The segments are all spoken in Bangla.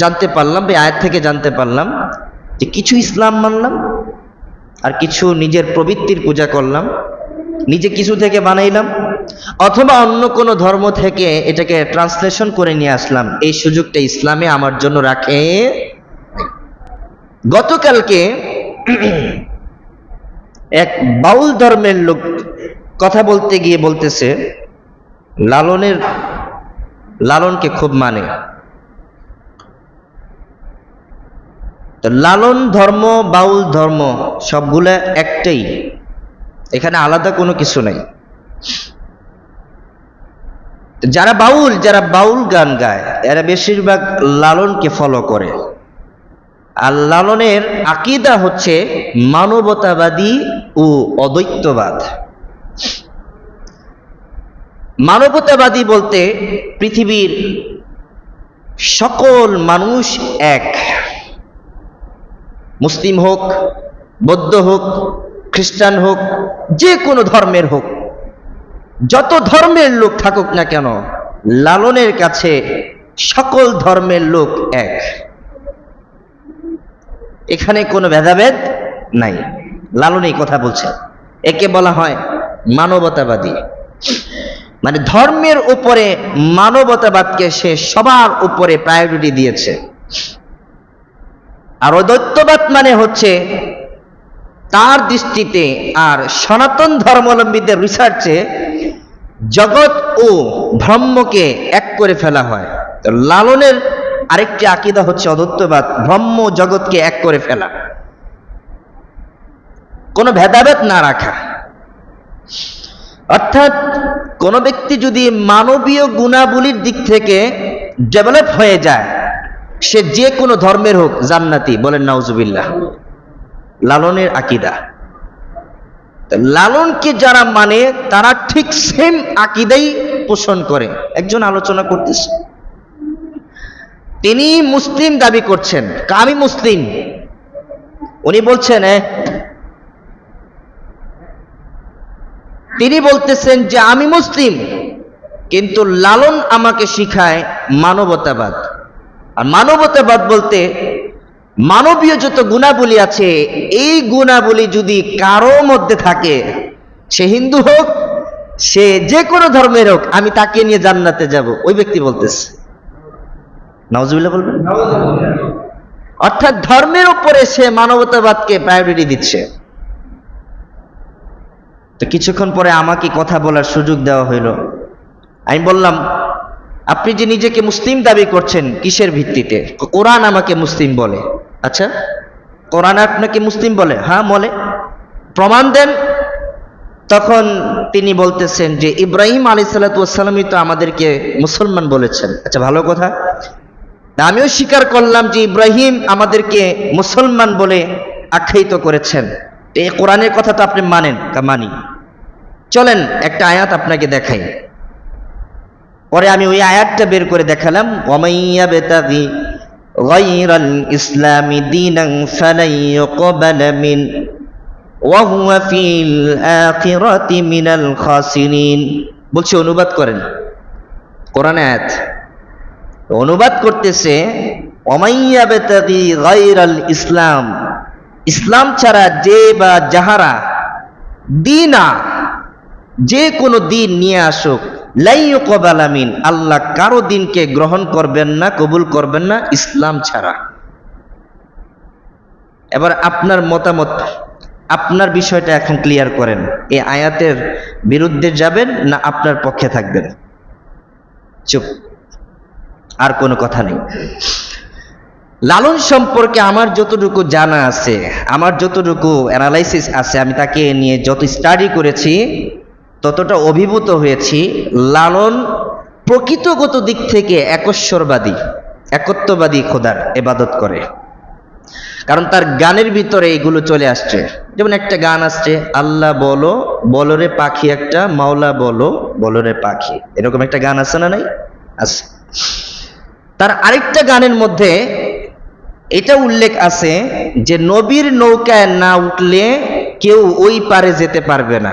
জানতে পারলাম বা আয়াত থেকে জানতে পারলাম যে কিছু ইসলাম মানলাম আর কিছু নিজের প্রবৃত্তির পূজা করলাম, নিজে কিছু থেকে বানাইলাম, অথবা অন্য কোনো ধর্ম থেকে এটাকে ট্রান্সলেশন করে নিয়ে আসলাম। এই সুযোগটা ইসলামে আমার জন্য রাখে গতকালকে এক বাউল ধর্মের লোক কথা বলতে গিয়ে বলতেছে, লালনের, লালনকে খুব মানে। তো লালন ধর্ম, বাউল ধর্ম সবগুলা একটাই। এখানে আলাদা কোনো কিছু নাই। যারা বাউল যারা বাউল গান গায়, এরা বেশিরভাগ লালনকে ফলো করে। আর লালনের আকিদা হচ্ছে মানবতাবাদী ও অদ্বৈতবাদ। মানবতাবাদী বলতে পৃথিবীর সকল মানুষ এক। মুসলিম হোক, বৌদ্ধ হোক, খ্রিস্টান হোক, যে কোনো ধর্মের হোক, যত ধর্মের লোক থাকুক না কেন, লালনের কাছে সকল ধর্মের লোক এক। এখানে কোনো ভেদাভেদ নাই। লালন এই কথা বলছে। একে বলা হয় মানবতাবাদী। মানে ধর্মের উপরে মানবতাবাদকে সে সবার উপরে প্রায়োরিটি দিয়েছে। আর অদ্বৈতবাদ মানে হচ্ছে তার দৃষ্টিতে আর সনাতন ধর্মাবলম্বীদের রিসার্চে জগৎ ও ব্রহ্মকে এক করে ফেলা হয়। লালনের আরেকটি আকিদা হচ্ছে অদ্বৈতবাদ, ব্রহ্ম জগৎকে এক করে ফেলা। কোনো ভেদাভেদ না রাখা। অর্থাৎ কোন ব্যক্তি যদি মানবীয় গুণাবলীর দিক থেকে ডেভেলপ হয়ে যায় সে যে কোনো ধর্মের হোক জান্নাতি বলেন নাউজুবিল্লাহ। লালনের আকিদা। লালনকে যারা মানে তারা ঠিক সেম আকিদাই পোষণ করে। একজন আলোচনা করতেছে। তিনি মুসলিম দাবি করছেন। আমি মুসলিম। উনি বলছেন "এ, তিনি বলতেছেন যে আমি মুসলিম কিন্তু লালন আমাকে শিখায় মানবতাবাদ। আর মানবতাবাদ বলতে মানবীয় যত গুণাবলী আছে, এই গুণাবলী যদি কারও মধ্যে থাকে, সে হিন্দু হোক, সে যে কোনো ধর্মের হোক, আমি তাকে নিয়ে জান্নাতে যাব। ওই ব্যক্তি বলতেছে। নওয়াজুবিল্লাহ বলবেন? অর্থাৎ ধর্মের উপরে সে মানবতাবাদকে প্রায়োরিটি দিচ্ছে। তো কিছুক্ষণ পরে আমাকে কথা বলার সুযোগ দেওয়া হইল। আমি বললাম আপনি যে নিজেকে মুসলিম দাবি করছেন, কিসের ভিত্তিতে? কোরআন আমাকে মুসলিম বলে। আচ্ছা কোরআন আপনাকে মুসলিম বলে? হ্যাঁ বলে। প্রমাণ দেন। তখন তিনি বলতেছেন যে, ইব্রাহিম আলী সাল্লাতামই তো আমাদেরকে মুসলমান বলেছেন। আচ্ছা ভালো কথা। আমিও স্বীকার করলাম যে, ইব্রাহিম আমাদেরকে মুসলমান বলে আখ্যায়িত করেছেন। এই কোরআনের কথা তো আপনি মানেন, তা মানি। চলেন, একটা আয়াত আপনাকে দেখাই। পরে আমি ওই আয়াতটা বের করে দেখালাম ওমাইয়া বেতাগি غير الإسلام دينا فلن يقبل من وهو في الآخرة من الخاسرين বলছে অনুবাদ করেন কোরআন আয়াত অনুবাদ করতেছে ওমাইয়া বেতাগি গায়রাল ইসলাম ইসলাম ছাড়া যে বা যাহারা দিনা যে কোনো দিন নিয়ে আসুক লাইকবালামিন আল্লাহ কারও দিনকে গ্রহণ করবেন না, কবুল করবেন না, ইসলাম ছাড়া। এবার আপনার মতামত, আপনার বিষয়টা এখন ক্লিয়ার করেন, এই আয়াতের বিরুদ্ধে যাবেন না আপনার পক্ষে থাকবেন? চুপ, আর কোনো কথা নেই। লালন সম্পর্কে আমার যতটুকু জানা আছে, আমার যতটুকু অ্যানালাইসিস আছে, আমি তাকে নিয়ে যত স্টাডি করেছি ততটা অভিভূত হয়েছি লালন প্রকৃতগত দিক থেকে একশ্বরবাদী একত্ববাদী খোদার এবাদত করে। কারণ তার গানের ভিতরে এগুলো চলে আসছে। যেমন একটা গান আসছে, আল্লাহ বলো, বলরে পাখি একটা, মাওলা বলো, বলরে পাখি। এরকম একটা গান আছে না নাই? আছে। তার আরেকটা গানের মধ্যে এটা উল্লেখ আছে যে, নবীর নৌকায় না উঠলে কেউ ওই পারে যেতে পারবে না।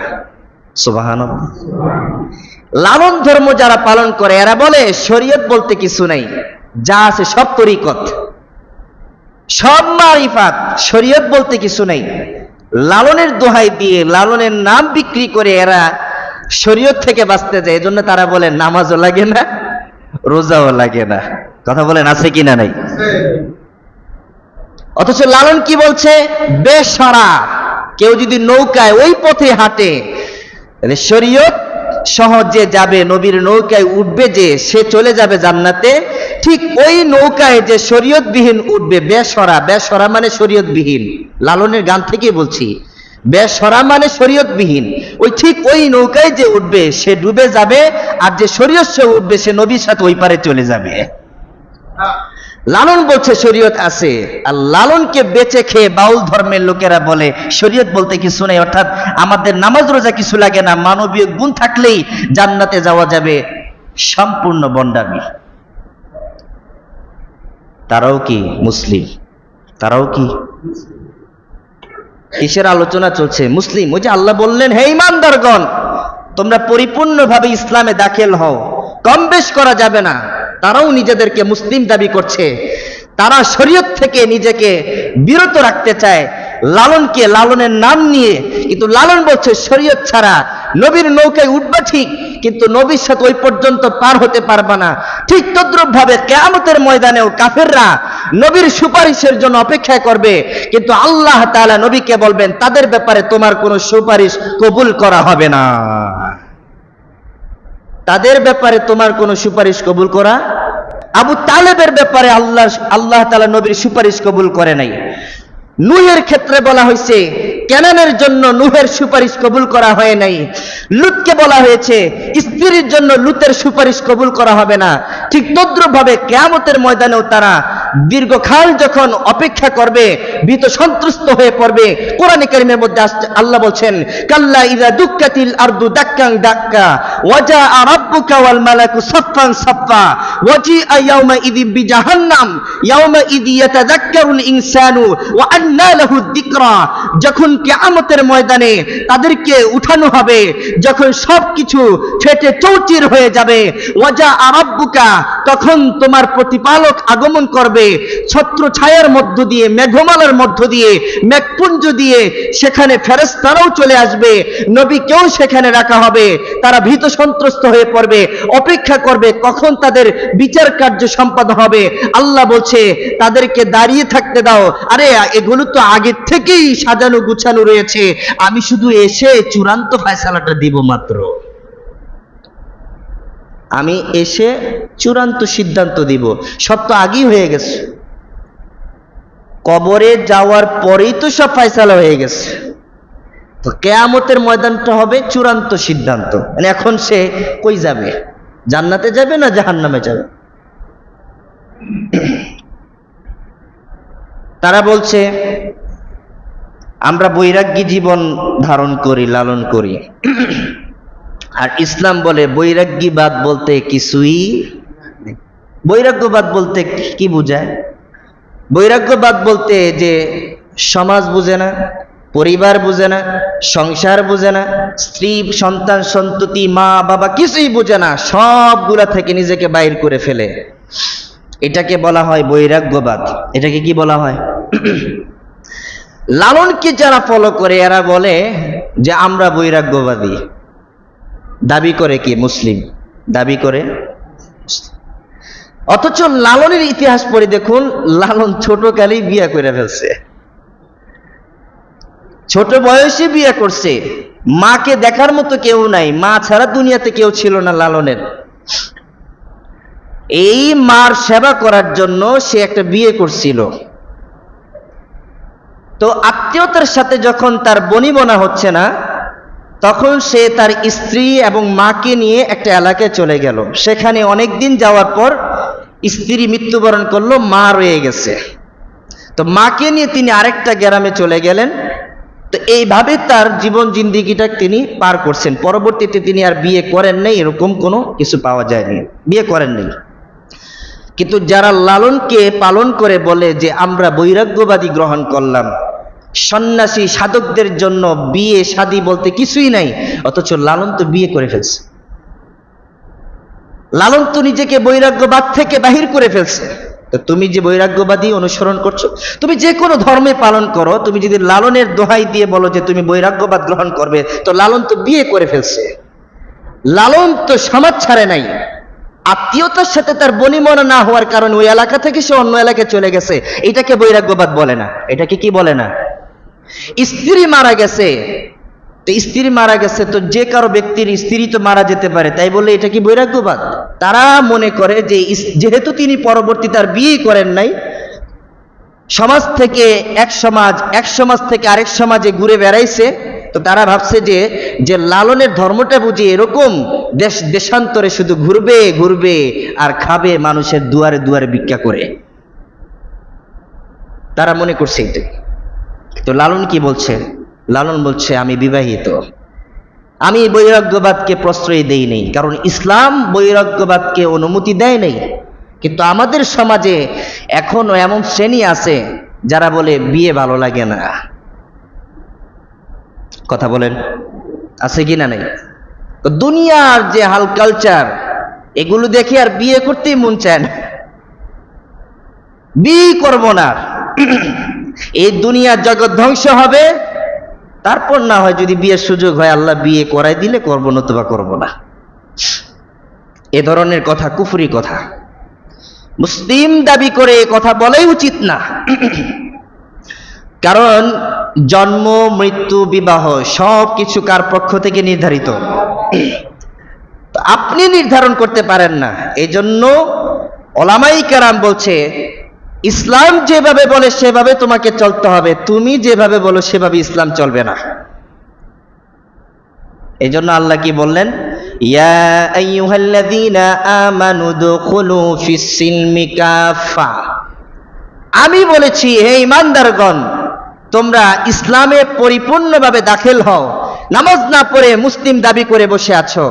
লালন ধর্ম যারা পালন করে, এরা বলে, শরীয়ত বলতে কিছু নাই। যা আছে সব তরিকত। সব মারিফাত, শরীয়ত বলতে কিছু নেই। লালনের দোহাই দিয়ে, লালনের নাম বিক্রি করে এরা শরীয়ত থেকে বাঁচতে যায়। এজন্য তারা বলে, নামাজও লাগে না, রোজাও লাগে না। কথা বলেন, আছে কিনা নাই? অথচ লালন কি বলছে? বেসরা। কেউ যদি নৌকায় ওই পথে হাঁটে তাহলে শরীয়ত সহজে যাবে, নবীর নৌকায় উঠবে যে সে চলে যাবে জান্নাতে, ঠিক ওই নৌকায় যে শরীয়তবিহীন উঠবে, বেসরা বেসরা মানে শরীয়তবিহীন, লালনের গান থেকে বলছি, বেসরা মানে শরীয়তবিহীন, ওই ঠিক ওই নৌকায় যে উঠবে, সে ডুবে যাবে, আর যে শরীয়ত সে উঠবে, সে নবীর সাথে ওই পারে চলে যাবে। লালন বলছে শরীয়ত আছে। আর লালনকে বেঁচে খেয়ে বাউল ধর্মের লোকেরা বলে, শরীয়ত বলতে কিছু নেই, অর্থাৎ আমাদের নামাজ রোজা কিছু লাগে না, মানবীয় গুণ থাকলেই জান্নাতে যাওয়া যাবে সম্পূর্ণ বন্ডামি। তারাও কি মুসলিম? তারাও কি? কিসের আলোচনা চলছে? মুসলিম, ওই যে আল্লাহ বললেন, হে ইমানদারগণ, তোমরা পরিপূর্ণভাবে ইসলামে দাখিল হও, কম বেশ করা যাবে না। তারাও নিজেদেরকে মুসলিম দাবি করছে। তারা শরীয়ত থেকে নিজেকে বিরত রাখতে চায়, লালনকে লালনের নাম নিয়ে। কিন্তু লালন বলছে, শরীয়ত ছাড়া নবীর নৌকায় উঠবা ঠিক, কিন্তু নবীর সাথে ওই পর্যন্ত পার হতে পারবা না। ঠিক তদ্রুপ ভাবে কেয়ামতের ময়দানেও কাফেররা নবীর সুপারিশের জন্য অপেক্ষা করবে। কিন্তু আল্লাহ তাআলা নবীকে বলবেন, তাদের ব্যাপারে তোমার কোনো সুপারিশ কবুল করা হবে না। তাদের ব্যাপারে তোমার কোনো সুপারিশ কবুল করা? আবু তালেবের ব্যাপারে আল্লাহ আল্লাহ তালা নবীর সুপারিশ কবুল করে নাই। নুহের ক্ষেত্রে বলা হয়েছে, কেনানের জন্য নুহের সুপারিশ কবুল করা হয় নাই। লুতকে বলা হয়েছে, স্ত্রীর জন্য লুতের সুপারিশ কবুল করা হবে না। ঠিক তদ্রুপ ভাবে কেয়ামতের ময়দানেও তারা দীর্ঘকাল যখন অপেক্ষা করবে, ভীত সন্ত্রস্ত হয়ে পড়বে, কোরআন কারিমের মধ্যে আল্লাহ বলছেন, কাল্লা ইদা দুক্কাতিল আরদু দাক্কাং দাক্কা ওয়াজা রাব্বুকা ওয়াল মালাকু সাফফান সাফফা ওয়াজি ইয়াউমা ইদি বিজাহান্নাম, ইয়াউমা ইদি ইয়াতাযাক্কারুল ইনসানু, ওয়া আন্না লাহু যিকরা। যখন কিয়ামতের ময়দানে তাদেরকে উঠানো হবে, যখন সবকিছু ফেটে চৌচির হয়ে যাবে ওয়াজা আরাব্বুকা তখন তোমার প্রতিপালক আগমন করবে ছত্র ছায়ার মধ্য দিয়ে, মেঘমালার মধ্য দিয়ে, মেঘপুঞ্জ দিয়ে সেখানে ফেরেশতারাও চলে আসবে। নবীকেও সেখানে রাখা হবে। তারা ভীত সন্ত্রস্ত হয়ে পড়বে। অপেক্ষা করবে কখন তাদের বিচার কার্য সম্পাদন হবে। আল্লাহ বলছে, তাদেরকে দাঁড়িয়ে থাকতে দাও। আরে, এগুলো তো আগে থেকেই সাজানো গুছানো রয়েছে। আমি শুধু এসে চূড়ান্ত ফয়সালাটা দিব মাত্র। আমি এসে চূড়ান্ত সিদ্ধান্ত দিব। সব তো আগেই হয়ে গেছে। কবরে যাওয়ার পরেই তো সব ফয়সালা হয়ে গেছে। তো কেয়ামতের ময়দানটা হবে চূড়ান্ত সিদ্ধান্ত। মানে এখন সে কই যাবে? জান্নাতে যাবে না জাহান্নামে যাবে? তারা বলছে, আমরা বৈরাগ্যী জীবন ধারণ করি, লালন করি। আর ইসলাম বলে বৈরাগ্যবাদ বলতে কিছুই বৈরাগ্যবাদ বলতে কি বোঝায়? বৈরাগ্যবাদ বলতে যে সমাজ বুঝে না, পরিবার বুঝে না, সংসার বুঝে না, স্ত্রী, সন্তান, সন্ততি, মা, বাবা কিছুই বুঝে না, সবগুলা থেকে নিজেকে বাইর করে ফেলে। এটাকে বলা হয় বৈরাগ্যবাদ। এটাকে কি বলা হয়? লালনকে যারা ফলো করে, এরা বলে যে আমরা বৈরাগ্যবাদী। দাবি করে কি মুসলিম? দাবি করে অথচ লালনের ইতিহাস পড়ে দেখুন, লালন ছোট কালেই বিয়ে করে ফেলছে। ছোট বয়সে বিয়ে করছে। মাকে দেখার মতো কেউ নাই, মা ছাড়া দুনিয়াতে কেউ ছিল না লালনের। এই মার সেবা করার জন্য সে একটা বিয়ে করছিল। তো আত্মীয়তার সাথে যখন তার বনিবনা হচ্ছে না তখন সে তার স্ত্রী এবং মাকে নিয়ে একটা এলাকায় চলে গেল। সেখানে অনেক দিন যাওয়ার পর স্ত্রী মৃত্যুবরণ করল, মা রয়ে গেছে। তো মাকে নিয়ে তিনি আরেকটা গ্রামে চলে গেলেন। তো এইভাবে তার জীবন জিন্দিগিটা তিনি পার করছেন। পরবর্তীতে তিনি আর বিয়ে করেন নাই, এরকম কোনো কিছু পাওয়া যায়নি। বিয়ে করেন নাই। কিন্তু যারা লালনকে পালন করে বলে যে, আমরা বৈরাগ্যবাদী গ্রহণ করলাম সন্ন্যাসী সাধকদের জন্য বিয়ে শাদী বলতে কিছুই নাই, অথচ লালন তো বিয়ে করে ফেলছে। লালন তো নিজেকে বৈরাগ্যবাদ থেকে বাহির করে ফেলছে। তো তুমি যে বৈরাগ্যবাদী অনুসরণ করছ, তুমি যে কোনো ধর্মে পালন করো, তুমি যদি লালনের দোহাই দিয়ে বলো যে তুমি বৈরাগ্যবাদ গ্রহণ করবে, তো লালন তো বিয়ে করে ফেলছে। লালন তো সমাজ ছাড়ে নাই। আত্মীয়তার সাথে তার বনিমনা না হওয়ার কারণে ওই এলাকা থেকে সে অন্য এলাকায় চলে গেছে। এটাকে বৈরাগ্যবাদ বলে না। এটাকে কি বলে না? স্ত্রী মারা গেছে, তো স্ত্রী মারা গেছে, তো যে কারও ব্যক্তির স্ত্রী তো মারা যেতে পারে, তাই বলে এটা কি বৈরাগ্যবাদ? তারা মনে করে যে যেহেতু তিনি পরবর্তী তার বিয়ে করেন নাই, সমাজ থেকে এক সমাজ এক সমাজ থেকে আরেক সমাজে ঘুরে বেড়াইছে, তো তারা ভাবছে যে যে লালনের ধর্মটা বুঝি এরকম, দেশ, দেশান্তরে শুধু ঘুরবে ঘুরবে, আর খাবে মানুষের দুয়ারে দুয়ারে ভিক্ষা করে। তারা মনে করছে এটাই তো লালন কি বলছে? লালন বলছে, আমি বিবাহিত। আমি বৈরাগ্যবাদকে প্রশ্রয় দেই নেই, কারণ ইসলাম বৈরাগ্যবাদকে অনুমতি দেয় নেই। কিন্তু আমাদের সমাজে এখনও এমন শ্রেণি আছে যারা বলে, বিয়ে ভালো লাগে না। কথা বলেন, আছে কি না নেই? তো দুনিয়ার যে হাল কালচার এগুলো দেখে আর বিয়ে করতেই মন চায় না। বিয়ে করব না। এই দুনিয়ার জগৎ ধ্বংস হবে। তারপর না হয় যদি বিয়ের সুযোগ হয়, আল্লাহ বিয়ে করাই দিলে করব, নতুবা করব না। এ ধরনের কথা কুফুরি কথা। মুসলিম দাবি করে এ কথা বলাই উচিত না। কারণ জন্ম, মৃত্যু, বিবাহ সব কিছু কার পক্ষ থেকে নির্ধারিত? আপনি নির্ধারণ করতে পারেন না। এই জন্য ওলামাই কারাম বলছে ইসলাম যেভাবে বলে সেভাবে তোমাকে চলতে হবে। তুমি যেভাবে বলো সেভাবে ইসলাম চলবে না। এই জন্য আল্লাহ কি বললেন? আমি বলেছি, হে ইমানদারগণ, তোমরা ইসলামে পরিপূর্ণভাবে দাখিল হও। নামাজ না পড়ে মুসলিম দাবি করে বসে আছো,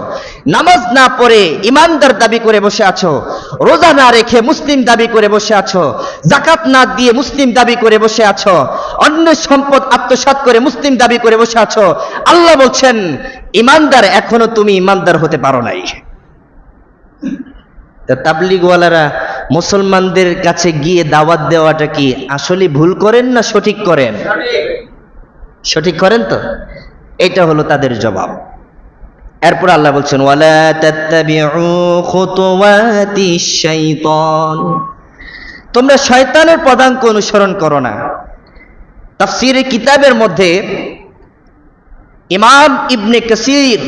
নামাজ না পড়ে ইমানদার দাবি করে বসে আছো, রোজা না রেখে মুসলিম দাবি করে বসে আছো জাকাত না দিয়ে মুসলিম দাবি করে বসে আছো অন্য সম্পদ আত্মসাৎ করে মুসলিম দাবি করে বসে আছো, আল্লাহ বলছেন, ইমানদার এখনও তুমি ইমানদার হতে পারো নাই। তা তাবলিগওয়ালারা মুসলমানদের কাছে গিয়ে দাওয়াত দেওয়াটা কি আসলে ভুল করেন না সঠিক করেন? সঠিক করেন তো? এটা হলো তাদের জবাব। এরপর আল্লাহ বলছেন তোমরা শয়তানের পদাঙ্ক অনুসরণ করো না। তাফসীরের কিতাবের মধ্যে ইমাম ইবনে কাসির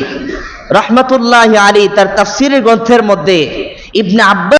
রহমতুল্লাহ আলী তার তাফসীরের গ্রন্থের মধ্যে ইবনে আব্বাস